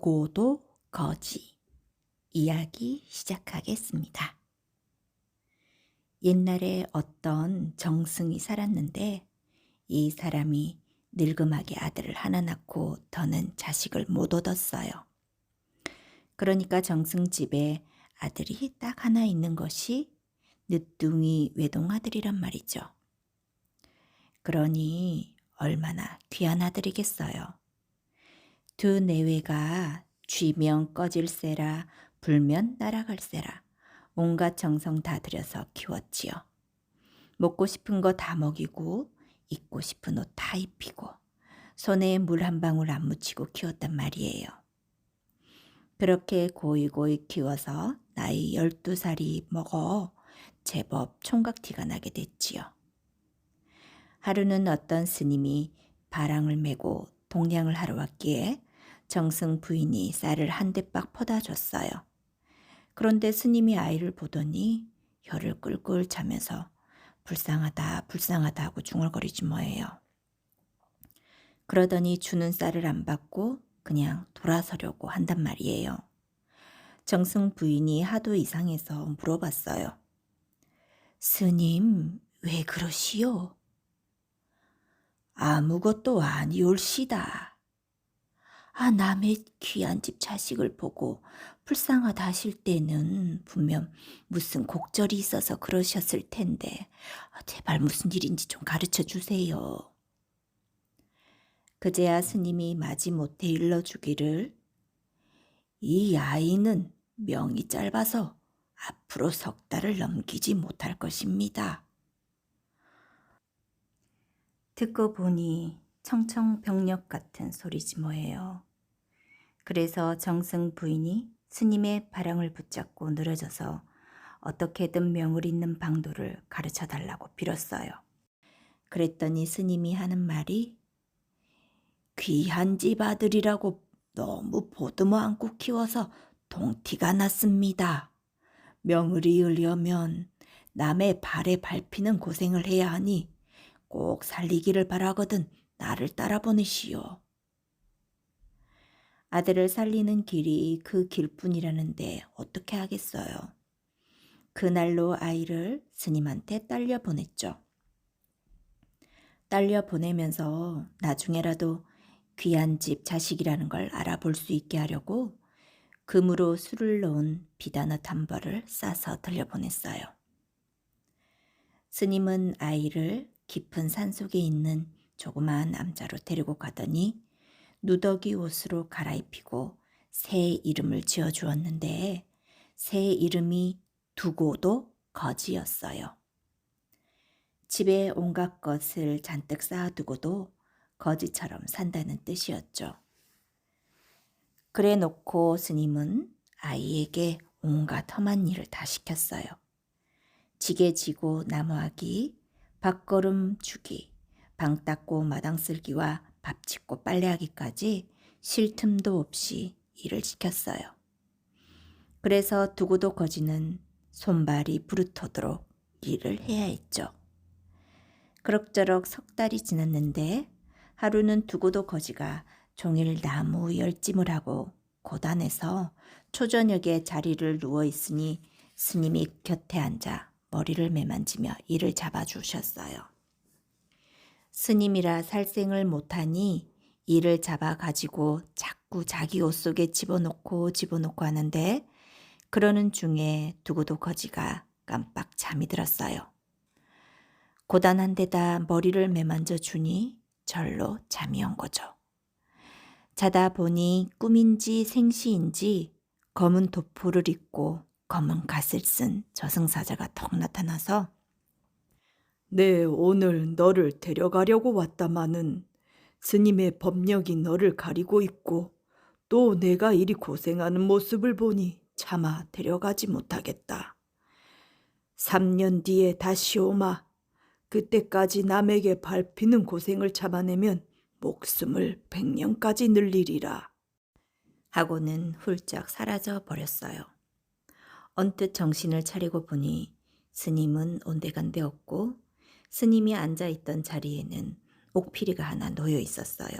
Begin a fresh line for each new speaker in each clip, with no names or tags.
두고도 거지 이야기 시작하겠습니다. 옛날에 어떤 정승이 살았는데 이 사람이 늙음하게 아들을 하나 낳고 더는 자식을 못 얻었어요. 그러니까 정승 집에 아들이 딱 하나 있는 것이 늦둥이 외동아들이란 말이죠. 그러니 얼마나 귀한 아들이겠어요. 두 내외가 쥐면 꺼질세라 불면 날아갈세라 온갖 정성 다 들여서 키웠지요. 먹고 싶은 거 다 먹이고 입고 싶은 옷 다 입히고 손에 물 한 방울 안 묻히고 키웠단 말이에요. 그렇게 고이고이 키워서 나이 12살이 먹어 제법 총각티가 나게 됐지요. 하루는 어떤 스님이 바랑을 메고 동량을 하러 왔기에 정승 부인이 쌀을 한 대박 퍼다 줬어요. 그런데 스님이 아이를 보더니 혀를 끌끌 차면서 불쌍하다 불쌍하다 하고 중얼거리지 뭐예요. 그러더니 주는 쌀을 안 받고 그냥 돌아서려고 한단 말이에요. 정승 부인이 하도 이상해서 물어봤어요. 스님, 왜 그러시오? 아무것도 아니올시다. 아, 남의 귀한 집 자식을 보고 불쌍하다 하실 때는 분명 무슨 곡절이 있어서 그러셨을 텐데, 아, 제발 무슨 일인지 좀 가르쳐 주세요. 그제야 스님이 마지못해 일러주기를 이 아이는 명이 짧아서 앞으로 석 달을 넘기지 못할 것입니다. 듣고 보니 청청병력 같은 소리지 뭐예요. 그래서 정승 부인이 스님의 바랑을 붙잡고 늘어져서 어떻게든 명을 잇는 방도를 가르쳐 달라고 빌었어요. 그랬더니 스님이 하는 말이 귀한 집 아들이라고 너무 보듬어 안고 키워서 동티가 났습니다. 명을 이으려면 남의 발에 밟히는 고생을 해야 하니 꼭 살리기를 바라거든 나를 따라보내시오. 아들을 살리는 길이 그 길뿐이라는데 어떻게 하겠어요. 그날로 아이를 스님한테 딸려 보냈죠. 딸려 보내면서 나중에라도 귀한 집 자식이라는 걸 알아볼 수 있게 하려고 금으로 술을 넣은 비단옷 한 벌을 싸서 들려보냈어요. 스님은 아이를 깊은 산 속에 있는 조그마한 남자로 데리고 가더니 누더기 옷으로 갈아입히고 새 이름을 지어 주었는데 새 이름이 두고도 거지였어요. 집에 온갖 것을 잔뜩 쌓아두고도 거지처럼 산다는 뜻이었죠. 그래 놓고 스님은 아이에게 온갖 험한 일을 다 시켰어요. 지게 지고 나무하기, 밥걸음 주기, 방 닦고 마당 쓸기와 밥 짓고 빨래하기까지 쉴 틈도 없이 일을 시켰어요. 그래서 두고도 거지는 손발이 부르터도록 일을 해야 했죠. 그럭저럭 석 달이 지났는데 하루는 두고도 거지가 종일 나무 열짐을 하고 고단해서 초저녁에 자리를 누워 있으니 스님이 곁에 앉아 머리를 매만지며 이를 잡아주셨어요. 스님이라 살생을 못하니 이를 잡아 가지고 자꾸 자기 옷 속에 집어넣고 집어넣고 하는데 그러는 중에 두고도 거지가 깜빡 잠이 들었어요. 고단한 데다 머리를 매만져 주니 절로 잠이 온 거죠. 자다 보니 꿈인지 생시인지 검은 도포를 입고 검은 갓을 쓴 저승사자가 턱 나타나서
네, 오늘 너를 데려가려고 왔다마는 스님의 법력이 너를 가리고 있고 또 내가 이리 고생하는 모습을 보니 차마 데려가지 못하겠다. 3년 뒤에 다시 오마. 그때까지 남에게 밟히는 고생을 참아내면 목숨을 백년까지 늘리리라.
하고는 훌쩍 사라져 버렸어요. 언뜻 정신을 차리고 보니 스님은 온데간데 없고 스님이 앉아 있던 자리에는 옥피리가 하나 놓여 있었어요.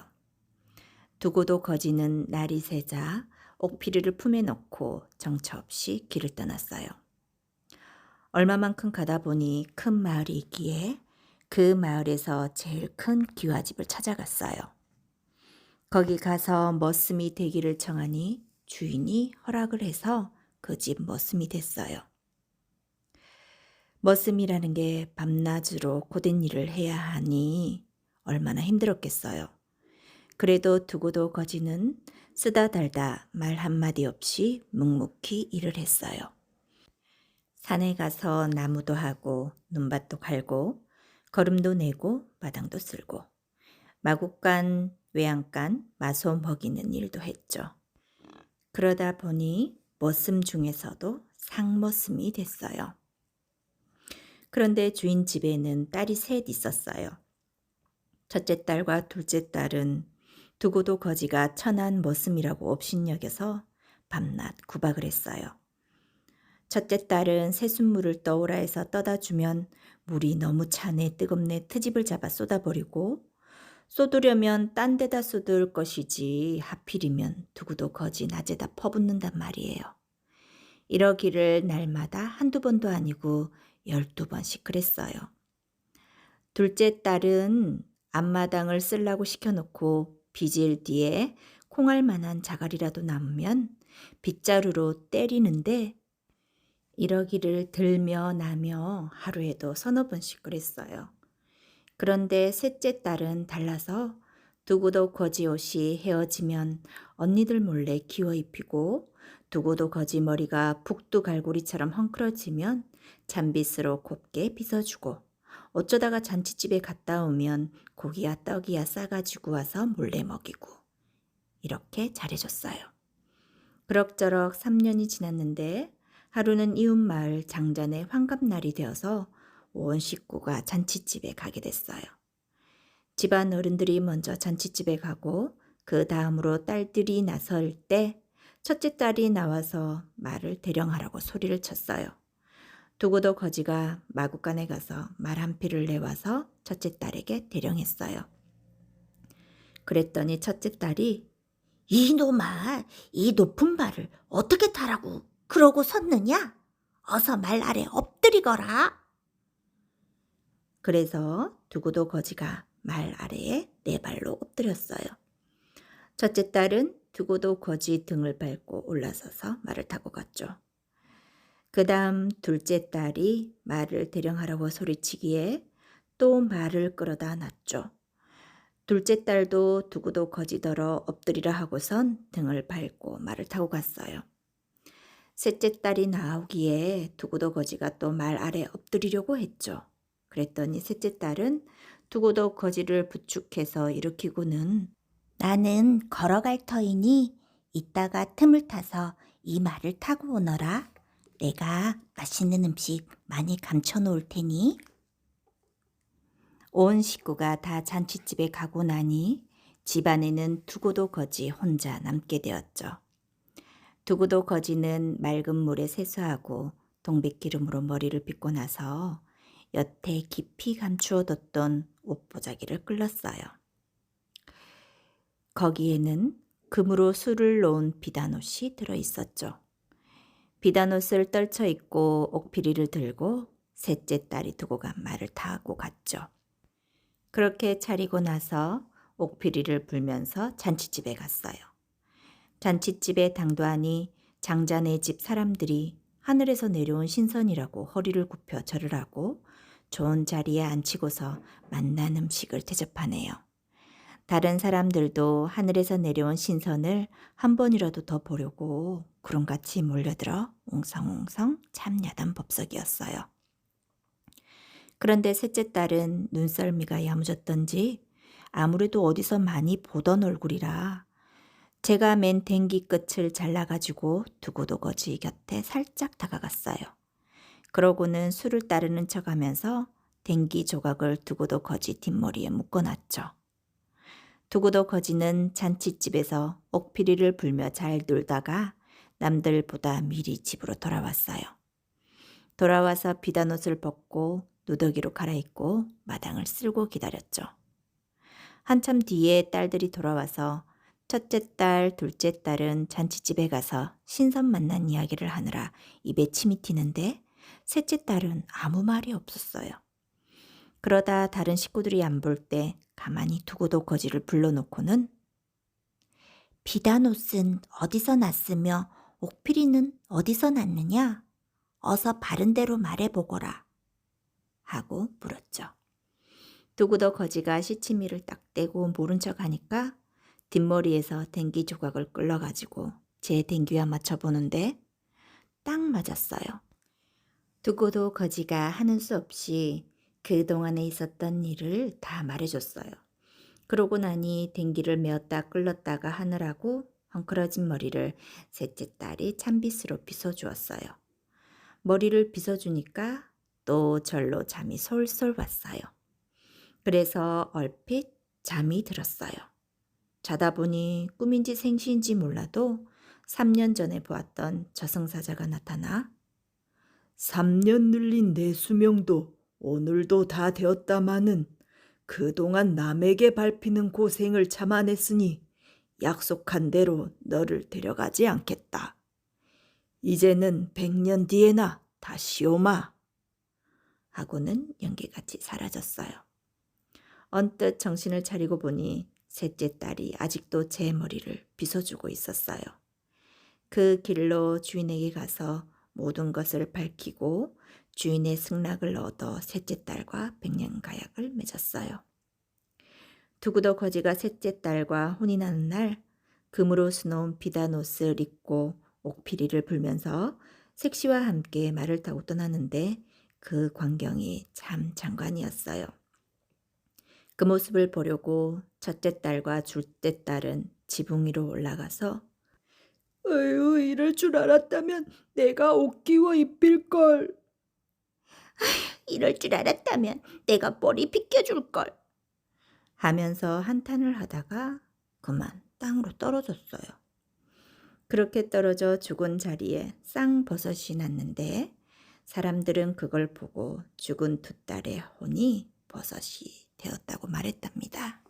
두고도 거지는 날이 새자 옥피리를 품에 넣고 정처 없이 길을 떠났어요. 얼마만큼 가다 보니 큰 마을이 있기에 그 마을에서 제일 큰 기와집을 찾아갔어요. 거기 가서 머슴이 되기를 청하니 주인이 허락을 해서 그 집 머슴이 됐어요. 머슴이라는 게 밤낮으로 고된 일을 해야 하니 얼마나 힘들었겠어요. 그래도 두고도 거지는 쓰다 달다 말 한마디 없이 묵묵히 일을 했어요. 산에 가서 나무도 하고 눈밭도 갈고 걸음도 내고 마당도 쓸고 마국간 외양간 마소 먹이는 일도 했죠. 그러다 보니 머슴 중에서도 상머슴이 됐어요. 그런데 주인 집에는 딸이 셋 있었어요. 첫째 딸과 둘째 딸은 두고도 거지가 천한 머슴이라고 업신여겨서 밤낮 구박을 했어요. 첫째 딸은 새순물을 떠오라 해서 떠다 주면 물이 너무 차네 뜨겁네 트집을 잡아 쏟아버리고 쏟으려면 딴 데다 쏟을 것이지 하필이면 두고도 거지 낮에다 퍼붓는단 말이에요. 이러기를 날마다 한두 번도 아니고 열두 번씩 그랬어요. 둘째 딸은 앞마당을 쓸라고 시켜놓고 빚을 뒤에 콩알 만한 자갈이라도 남으면 빗자루로 때리는데 이러기를 들며 나며 하루에도 서너 번씩 그랬어요. 그런데 셋째 딸은 달라서 두고도 거지 옷이 헤어지면 언니들 몰래 기워 입히고 두고도 거지 머리가 북두 갈고리처럼 헝클어지면 잔빗으로 곱게 빗어주고 어쩌다가 잔치집에 갔다 오면 고기야 떡이야 싸가지고 와서 몰래 먹이고 이렇게 잘해줬어요. 그럭저럭 3년이 지났는데 하루는 이웃 마을 장전의 환갑날이 되어서 온 식구가 잔치집에 가게 됐어요. 집안 어른들이 먼저 잔치집에 가고 그 다음으로 딸들이 나설 때 첫째 딸이 나와서 말을 대령하라고 소리를 쳤어요. 두고도 거지가 마구간에 가서 말 한 피를 내와서 첫째 딸에게 대령했어요. 그랬더니 첫째 딸이
이놈아, 이 높은 말을 어떻게 타라고 그러고 섰느냐? 어서 말 아래 엎드리거라.
그래서 두고도 거지가 말 아래에 네 발로 엎드렸어요. 첫째 딸은 두고도 거지 등을 밟고 올라서서 말을 타고 갔죠. 그 다음 둘째 딸이 말을 대령하라고 소리치기에 또 말을 끌어다 놨죠. 둘째 딸도 두고도 거지더러 엎드리라 하고선 등을 밟고 말을 타고 갔어요. 셋째 딸이 나오기에 두고도 거지가 또 말 아래 엎드리려고 했죠. 그랬더니 셋째 딸은 두고도 거지를 부축해서 일으키고는
나는 걸어갈 터이니 이따가 틈을 타서 이 말을 타고 오너라. 내가 맛있는 음식 많이 감춰 놓을 테니.
온 식구가 다 잔치집에 가고 나니 집안에는 두고도 거지 혼자 남게 되었죠. 두고도 거지는 맑은 물에 세수하고 동백기름으로 머리를 빗고 나서 여태 깊이 감추어뒀던 옷보자기를 끌렀어요. 거기에는 금으로 술을 놓은 비단옷이 들어 있었죠. 비단옷을 떨쳐 입고 옥피리를 들고 셋째 딸이 두고 간 말을 타고 갔죠. 그렇게 차리고 나서 옥피리를 불면서 잔치집에 갔어요. 잔치집에 당도하니 장자네 집 사람들이 하늘에서 내려온 신선이라고 허리를 굽혀 절을 하고 좋은 자리에 앉히고서 맛난 음식을 대접하네요. 다른 사람들도 하늘에서 내려온 신선을 한 번이라도 더 보려고 구름같이 몰려들어 웅성웅성 참 야단 법석이었어요. 그런데 셋째 딸은 눈썰미가 야무졌던지 아무래도 어디서 많이 보던 얼굴이라 제가 맨 댕기 끝을 잘라가지고 두고도 거지 곁에 살짝 다가갔어요. 그러고는 술을 따르는 척하면서 댕기 조각을 두고도 거지 뒷머리에 묶어놨죠. 두고도 거지는 잔치집에서 옥피리를 불며 잘 놀다가 남들보다 미리 집으로 돌아왔어요. 돌아와서 비단 옷을 벗고 누더기로 갈아입고 마당을 쓸고 기다렸죠. 한참 뒤에 딸들이 돌아와서 첫째 딸, 둘째 딸은 잔치집에 가서 신선 만난 이야기를 하느라 입에 침이 튀는데 셋째 딸은 아무 말이 없었어요. 그러다 다른 식구들이 안 볼 때 가만히 두고도 거지를 불러놓고는
비단 옷은 어디서 났으며 옥피리는 어디서 났느냐? 어서 바른 대로 말해보거라.
하고 물었죠. 두고도 거지가 시치미를 딱 떼고 모른 척 하니까 뒷머리에서 댕기 조각을 끌러가지고 제 댕기와 맞춰보는데 딱 맞았어요. 두고도 거지가 하는 수 없이 그동안에 있었던 일을 다 말해줬어요. 그러고 나니 댕기를 메었다 끌렀다가 하느라고 헝클어진 머리를 셋째 딸이 찬빗으로 빗어주었어요. 머리를 빗어주니까 또 절로 잠이 솔솔 왔어요. 그래서 얼핏 잠이 들었어요. 자다 보니 꿈인지 생시인지 몰라도 3년 전에 보았던 저승사자가 나타나
3년 늘린 내 수명도 오늘도 다 되었다마는 그동안 남에게 밟히는 고생을 참아냈으니 약속한 대로 너를 데려가지 않겠다. 이제는 백년 뒤에나 다시 오마.
하고는 연기같이 사라졌어요. 언뜻 정신을 차리고 보니 셋째 딸이 아직도 제 머리를 빗어주고 있었어요. 그 길로 주인에게 가서 모든 것을 밝히고 주인의 승낙을 얻어 셋째 딸과 백년가약을 맺었어요. 두고도 거지가 셋째 딸과 혼인하는 날 금으로 수놓은 비단 옷을 입고 옥피리를 불면서 색시와 함께 말을 타고 떠나는데 그 광경이 참 장관이었어요. 그 모습을 보려고 첫째 딸과 둘째 딸은 지붕 위로 올라가서
어휴, 이럴 줄 알았다면 내가 옷 끼워 입힐 걸.
이럴 줄 알았다면 내가 머리 빗겨줄 걸.
하면서 한탄을 하다가 그만 땅으로 떨어졌어요. 그렇게 떨어져 죽은 자리에 쌍버섯이 났는데 사람들은 그걸 보고 죽은 두 딸의 혼이 버섯이 되었다고 말했답니다.